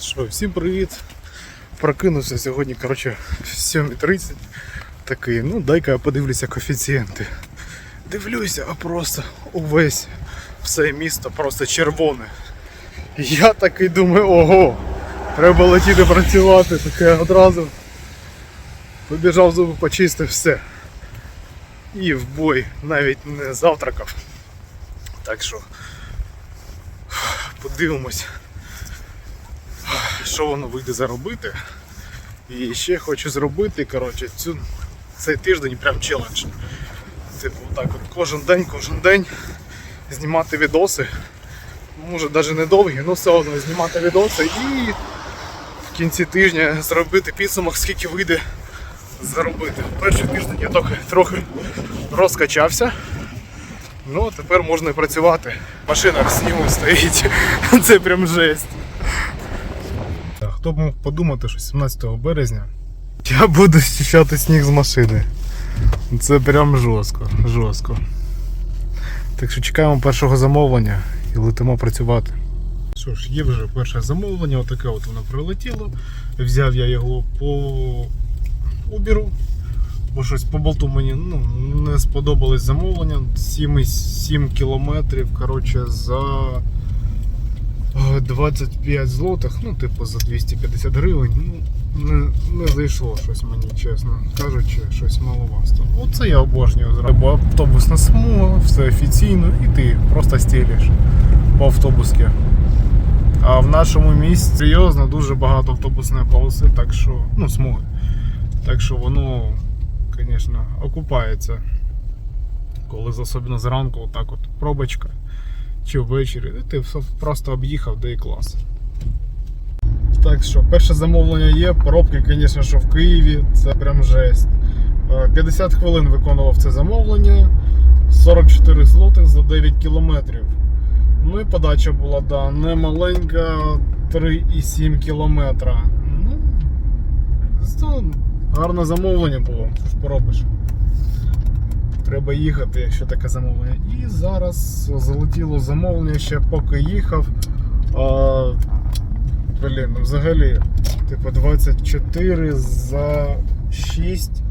Що, всім привіт. Прокинувся сьогодні, коротше, в 7.30. Такий, ну дай-ка я подивлюся коефіцієнти. Дивлюся, а просто увесь все місто просто червоне. Я такий думаю, ого, треба летіти працювати, таке одразу. Побіжав зуби почистив все. І в бой навіть не завтракав. Так що подивимось що воно вийде заробити. І ще хочу зробити коротше, цю, цей тиждень прям челендж. Типу, так от кожен день, кожен день знімати відоси. Може навіть не довгі, але все одно знімати відоси і в кінці тижня зробити підсумок, скільки вийде заробити. Перший тиждень я трохи, трохи розкачався. Ну, тепер можна і працювати. Машина в снігу стоїть. Це прям жесть. Хто б мог подумати, що 17 березня я буду щищати сніг з машини. Це прям жорстко, жорстко. Так що чекаємо першого замовлення і летимо працювати. Що ж, є вже перше замовлення, отаке от воно прилетіло. Взяв я його по убіру, бо щось по болту мені ну, не сподобалось замовлення. 7,7 кілометрів коротше, за. Е, 25 злотих, ну, типу, за 250 гривень. Ну, не, не зайшло щось мені, чесно кажучи, щось маловасто. Оце я обожнюю зробити. Бо автобусна смуга, все офіційно, і ти просто стілиш по автобуски. А в нашому місті серйозно дуже багато автобусної полоси, так що, ну, смуги. Так що воно, звісно, окупається. Коли особливо зранку, отак от пробочка чи ввечері, і ти все просто об'їхав, де і клас. Так що, перше замовлення є, пробки, звісно, що в Києві, це прям жесть. Е, 50 хвилин виконував це замовлення, 44 злотих за 9 кілометрів. Ну і подача була, да, не маленька, 3,7 кілометра. Ну, гарне замовлення було, що ж поробиш. Треба їхати, якщо таке замовлення. І зараз залетіло замовлення ще поки їхав. А, блін, ну взагалі, типу 24 за 6.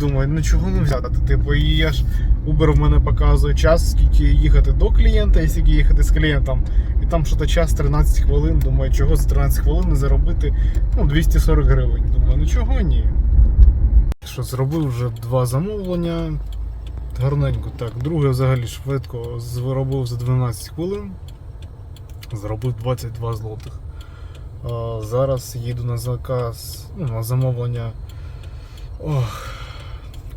Думаю, ну чого не взяти? Типу, і я ж Uber в мене показує час, скільки їхати до клієнта і скільки їхати з клієнтом. І там що то час 13 хвилин. Думаю, чого за 13 хвилин не заробити ну, 240 гривень. Думаю, ну чого ні? Що зробив вже два замовлення. Гарненько, так. Друге взагалі швидко зробив за 12 хвилин. Зробив 22 злотих. А, зараз їду на заказ, ну, на замовлення. Ох.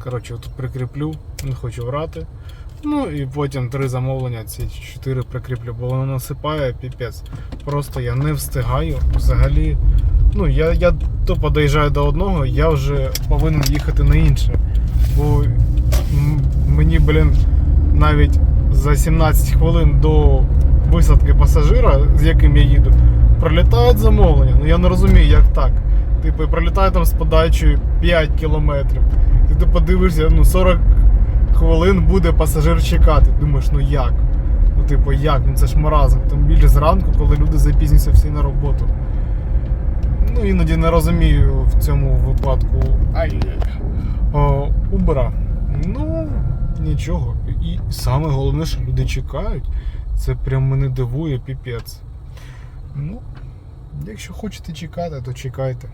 Коротше, тут прикріплю, не хочу врати. Ну і потім три замовлення, ці чотири прикріплю, бо воно насипає піпець. Просто я не встигаю взагалі. Ну, я, я тупо доїжджаю до одного, я вже повинен їхати на інше. Бо мені, блін, навіть за 17 хвилин до висадки пасажира, з яким я їду, пролітають замовлення. Ну я не розумію, як так. Типу, пролітає там з подачею 5 кілометрів. І ти подивишся, ну 40 хвилин буде пасажир чекати. Думаєш, ну як? Ну, типу, як? Ну це ж маразм. Тим більше зранку, коли люди запізнюються всі на роботу. Ну, іноді не розумію в цьому випадку. Ай. Убера. Ну, нічого. І саме головне, що люди чекають. Це прям мене дивує піпець. Ну, якщо хочете чекати, то чекайте.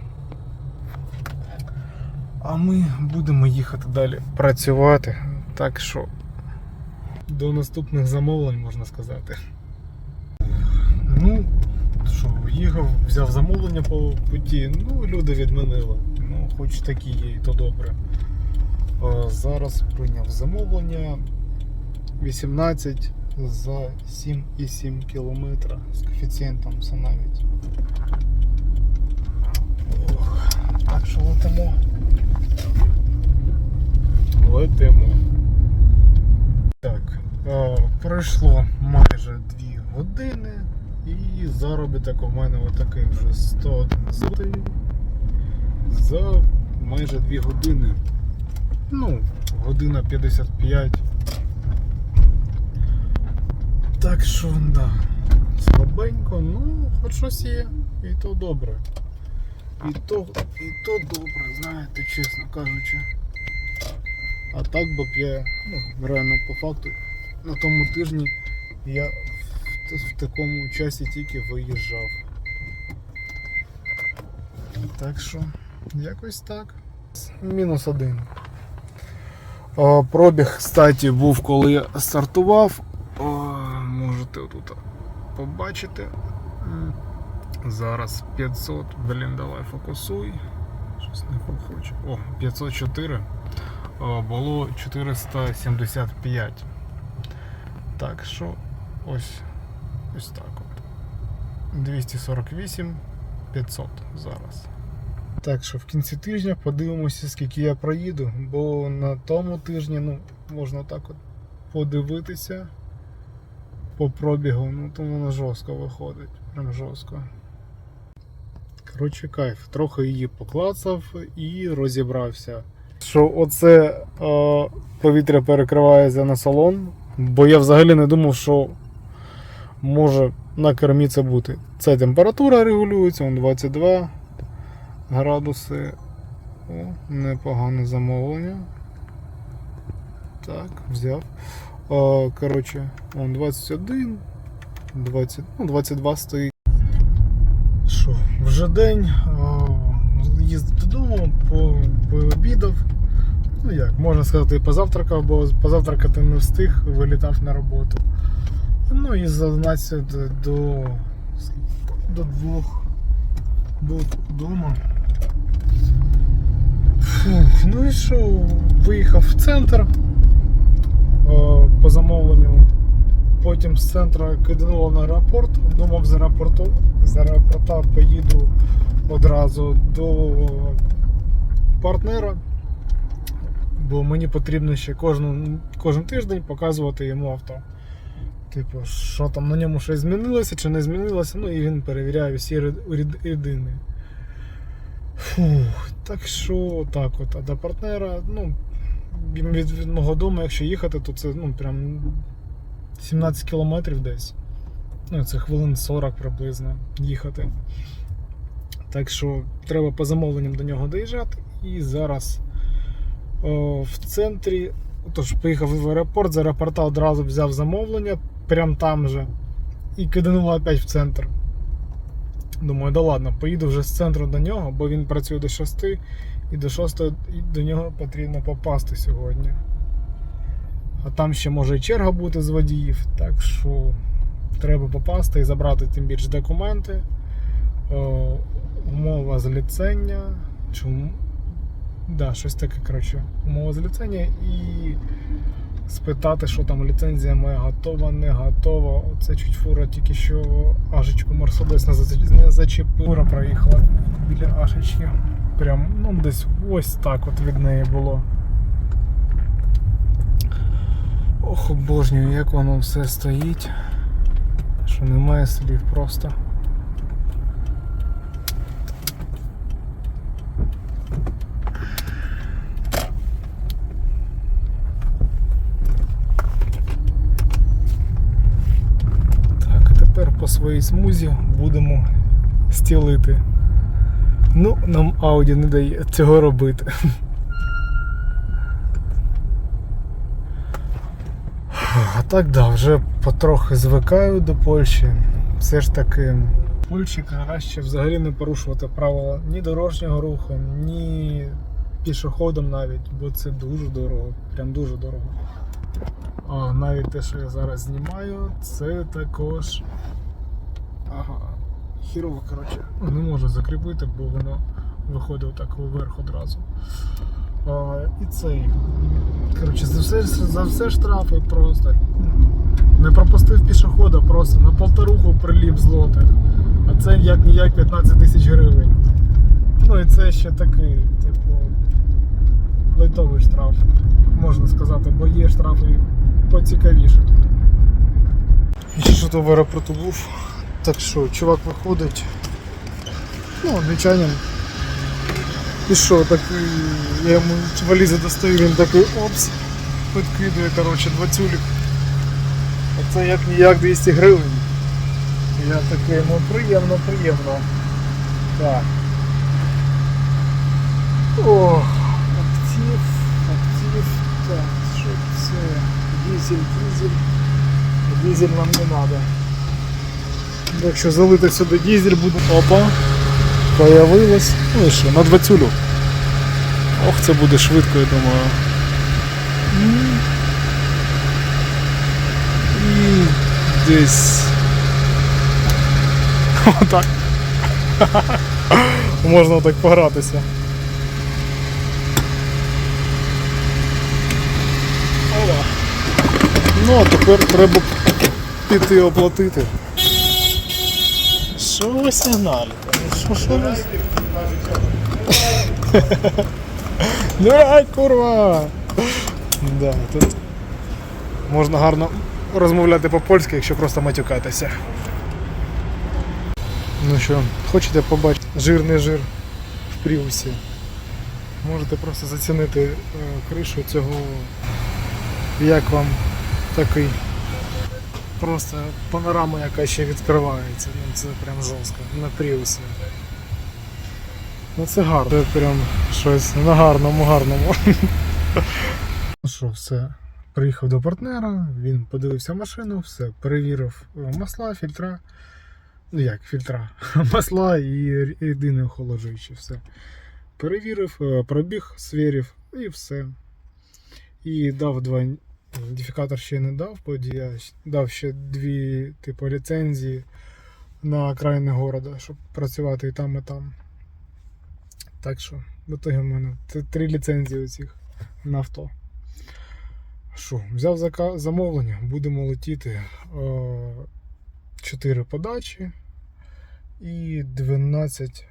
А ми будемо їхати далі працювати. Так що до наступних замовлень можна сказати. Ну, що, їхав, взяв замовлення по путі, ну, люди відмінили. Ну, хоч такі є, і то добре. Зараз прийняв замовлення 18 за 7,7 кілометра з коефіцієнтом все навіть. Так що летимо. Летимо. Так, е, пройшло майже 2 години і заробіток у мене отакий вже 101 злотий за майже 2 години. Ну, година 55. Так що, да. Слабенько, ну, хоч щось є, і то добре. І то, і то добре, знаєте, чесно кажучи. А так би б я, ну, реально по факту, на тому тижні я в, в такому часі тільки виїжджав. Так що, якось так. Мінус один. О, пробіг, кстати, був, коли я стартував. Можете тут побачити. Зараз 500. Блін, давай фокусуй. Щось не хоче. О, 504. О, було 475. Так що ось ось так от. 248 500 зараз. Так що в кінці тижня подивимося, скільки я проїду, бо на тому тижні ну, можна так от подивитися по пробігу, ну то воно жорстко виходить. Прям жорстко. Коротше, кайф. Трохи її поклацав і розібрався. Що оце е, повітря перекривається на салон, бо я взагалі не думав, що може на кермі це бути. Це температура регулюється, он 22 градуси. О, непогане замовлення. Так, взяв. О, коротше, он 21, 20, ну, 22 стоїть. Що, вже день. О, їздив додому, пообідав. Ну як, можна сказати, позавтракав, бо позавтракати не встиг, вилітав на роботу. Ну і з 11 до, до 2 був вдома. Фух, ну і що, виїхав в центр о, по замовленню. Потім з центру кидануло на аеропорт. Думав з аеропорту. З аеропорта поїду одразу до партнера. Бо мені потрібно ще кожну, кожен тиждень показувати йому авто. Типу, що там на ньому щось змінилося чи не змінилося, ну і він перевіряє всі рід- рід- рідини. Фух, так що так от, а до партнера, ну, від, мого дому, якщо їхати, то це ну, прям 17 кілометрів десь. Ну, це хвилин 40 приблизно їхати. Так що треба по замовленням до нього доїжджати. І зараз о, в центрі. Тож поїхав в аеропорт, з аеропорта одразу взяв замовлення, прям там же. І кидануло опять в центр. Думаю, да ладно, поїду вже з центру до нього, бо він працює до 6 і до 6 до нього потрібно попасти сьогодні. А там ще може і черга бути з водіїв, так що треба попасти і забрати тим більше документи. О, умова зліцення. Чому? Да, щось таке, коротше, умова зліцення і спитати, що там ліцензія моя готова, не готова. Оце чуть фура тільки що Ашечку Мерседес не зачепила. Фура проїхала біля Ашечки. Прям ну, десь ось так от від неї було. Ох, обожнюю, як воно все стоїть. Що немає слів просто. Так, а своїй смузі будемо стілити. Ну, нам Audi не дає цього робити. А так, да, вже потрохи звикаю до Польщі. Все ж таки, в Польщі краще взагалі не порушувати правила ні дорожнього руху, ні пішоходом навіть, бо це дуже дорого, прям дуже дорого. А навіть те, що я зараз знімаю, це також. Ага, хірово, коротше. Не можу закріпити, бо воно виходить так вверх одразу. А, і цей. Коротше, за все, за все штрафи просто. Не пропустив пішохода, просто на полторуху приліп злотих. А це як ніяк 15 тисяч гривень. Ну і це ще такий, типу, лайтовий штраф, можна сказати, бо є штрафи поцікавіше. І що то в аеропорту був. Так що, чувак виходить. Ну, англічанин. І що, такий, я йому валізи достаю, він такий опс, підкидує, коротше, двадцюлік. Оце як ніяк 200 гривень. Я таке, ну приємно, приємно. Так. О, актив, актив. Так, що це? Дізель, дізель. Дізель нам не треба. Якщо залити сюди дізель буде. Опа. Появилось. Ну і що, на двадцюлю. Ох, це буде швидко, я думаю. І десь. Отак. Можна так погратися. Ну, а тепер треба піти оплатити. Що ви сигналите? Що, що ви? Ай, курва! Да, тут можна гарно розмовляти по-польськи, якщо просто матюкатися. Ну що, хочете побачити жирний жир в пріусі? Можете просто зацінити е, кришу цього. Як вам такий просто панорама, яка ще відкривається. Ну це прям жорстко. На пріусі. Ну це гарно. Це прям щось на гарному, гарному. Ну що, все. Приїхав до партнера, він подивився машину, все, перевірив е, масла, фільтра. Ну як, фільтра, масла і рідини охолоджуючі, все. Перевірив, е, пробіг, свірів і все. І дав два. Ідентифікатор ще не дав, бо я дав ще дві типу ліцензії на окраїни города, щоб працювати і там, і там. Так що, в итоге в мене три ліцензії оцих на авто. Що, взяв замовлення, будемо летіти 4 подачі і 12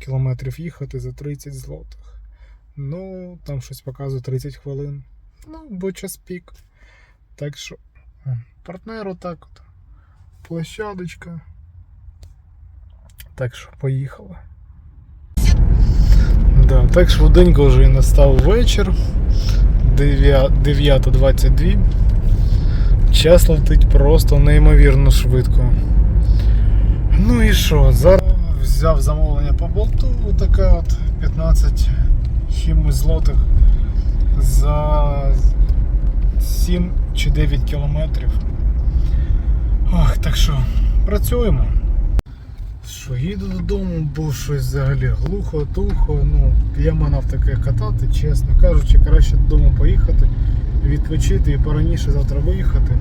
кілометрів їхати за 30 злотих. Ну, там щось показує 30 хвилин. Ну, бо час пік. Так що, партнер отак от. Площадочка. Так що, поїхали. Да, так швиденько вже і настав вечір. 9.22. Час летить просто неймовірно швидко. Ну і що, зараз взяв замовлення по болту, таке от 15 чимось злотих за 7 чи 9 кілометрів. Ох, так що, працюємо. Що, їду додому, бо щось взагалі глухо, тухо. Ну, я манав таке катати, чесно кажучи, краще додому поїхати, відпочити і пораніше завтра виїхати,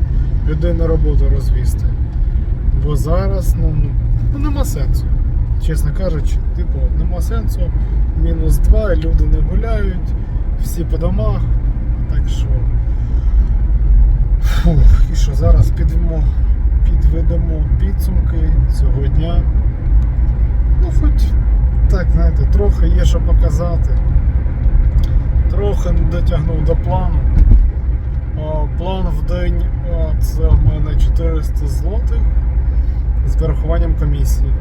людей на роботу розвізти. Бо зараз ну, ну нема сенсу. Чесно кажучи, типу, нема сенсу. Мінус 2, люди не гуляють, всі по домах. Так що. Фух, і що зараз підвемо, підведемо підсумки цього дня. Ну, хоч так, знаєте, трохи є що показати. Трохи не дотягнув до плану. О, план в день о, це в мене 400 злотих з врахуванням комісії.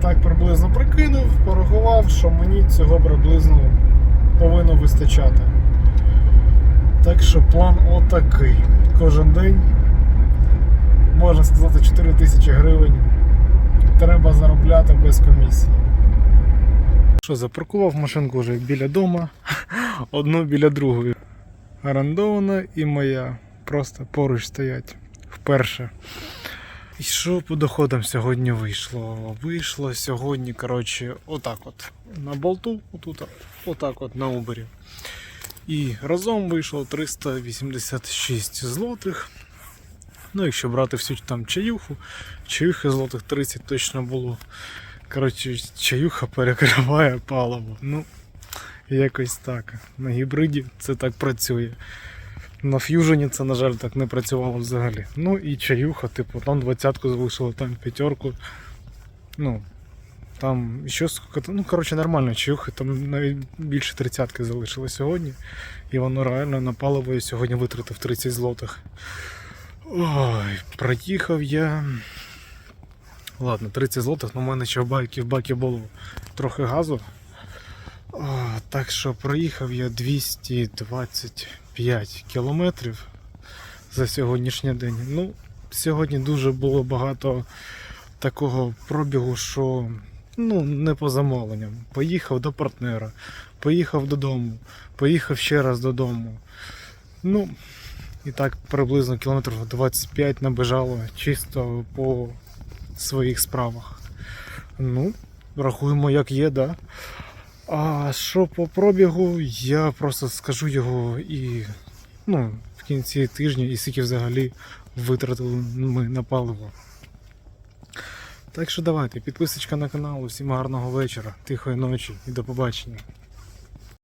Так приблизно прикинув, порахував, що мені цього приблизно повинно вистачати. Так що план отакий. Кожен день, можна сказати, 4 тисячі гривень треба заробляти без комісії. Що, запаркував машинку вже біля дома, одну біля другої. Орендована і моя. Просто поруч стоять. Вперше. І що по доходам сьогодні вийшло? Вийшло сьогодні, коротше, отак от. На болту, отут, отак от на Убері. І разом вийшло 386 злотих. Ну, якщо брати всю там чаюху, чаюхи злотих 30 точно було. Коротше, чаюха перекриває паливо. Ну, якось так. На гібриді це так працює. На ф'южені це, на жаль, так не працювало взагалі. Ну і чаюха, типу, там двадцятку залишило, там п'ятерку. Ну, там ще сколько ну, коротше, нормально, чаюхи, там навіть більше тридцятки залишило сьогодні. І воно реально на паливо я сьогодні витратив 30 злотих. Ой, проїхав я. Ладно, 30 злотих, але в мене ще в бакі, в бакі було трохи газу. О, так що проїхав я 225 кілометрів за сьогоднішній день. Ну, сьогодні дуже було багато такого пробігу, що ну, не по замовленням. Поїхав до партнера, поїхав додому, поїхав ще раз додому. Ну, і так приблизно кілометрів 25 набежало чисто по своїх справах. Ну, рахуємо, як є, да. А що по пробігу, я просто скажу його і ну, в кінці тижня, і скільки взагалі витратили ми на паливо. Так що давайте, підписочка на канал, усім гарного вечора, тихої ночі і до побачення.